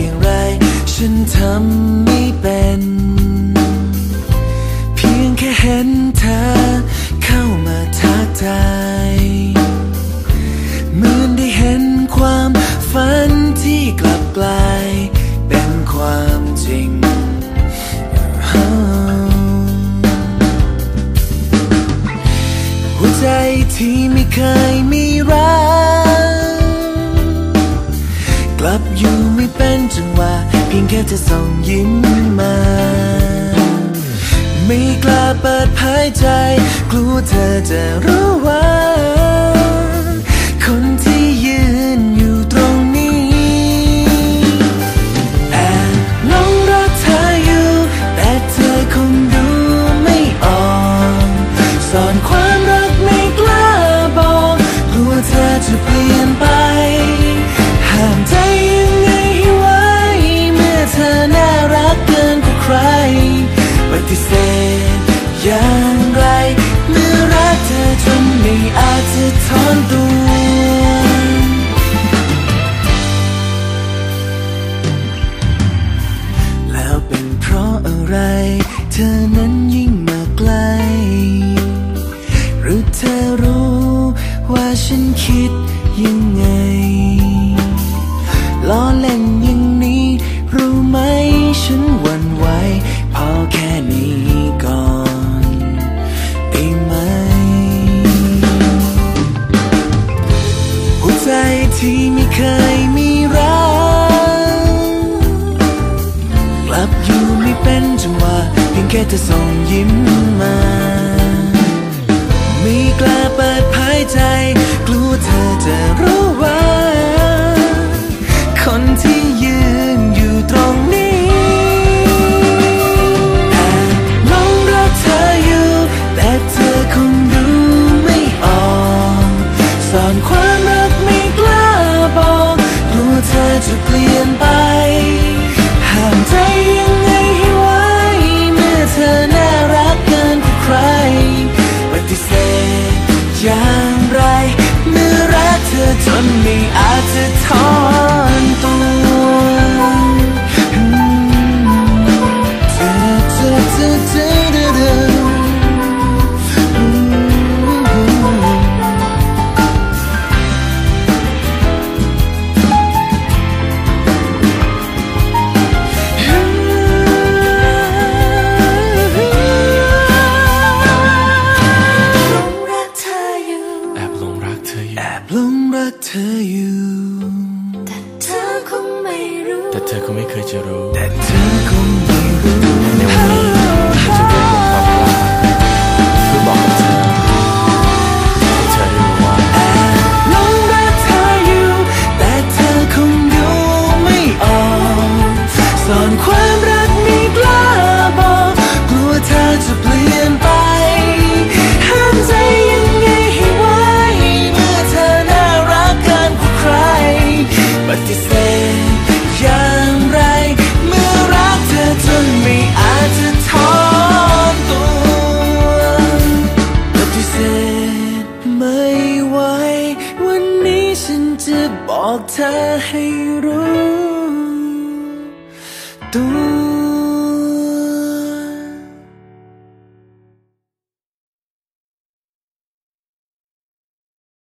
อย่างไร ฉันทำไม่เป็น เพียงแค่เห็นเธอเข้ามาทักทาย จังหวะเพียงแค่จะส่งยิ้มมา ไม่กล้าเปิดเผยใจ กลัวเธอจะรู้ว่า ค่เธอส่งยิ้มมา ไม่กล้าเปิดเผยใจ กลัวเธอจะรู้ว่า คนที่ยืนอยู่ตรงนี้แอบหลงรักเธออยู่ แต่เธอคงดูไม่ออกซ่อนความรักไม่กล้าบอก กลัวเธอจะเปลี่ยนไป ฏิเสธอย่างไรเมื่อรักเธอจนไม่อาจจะทอนตัว เธออยู่ แต่เธอคงไม่รู้ แต่เธอคงไม่เคยจะรู้ แต่เธอคงไม่รู้ ไม่ไหววันนี้ฉันจะบอกเธอให้รู้ตัว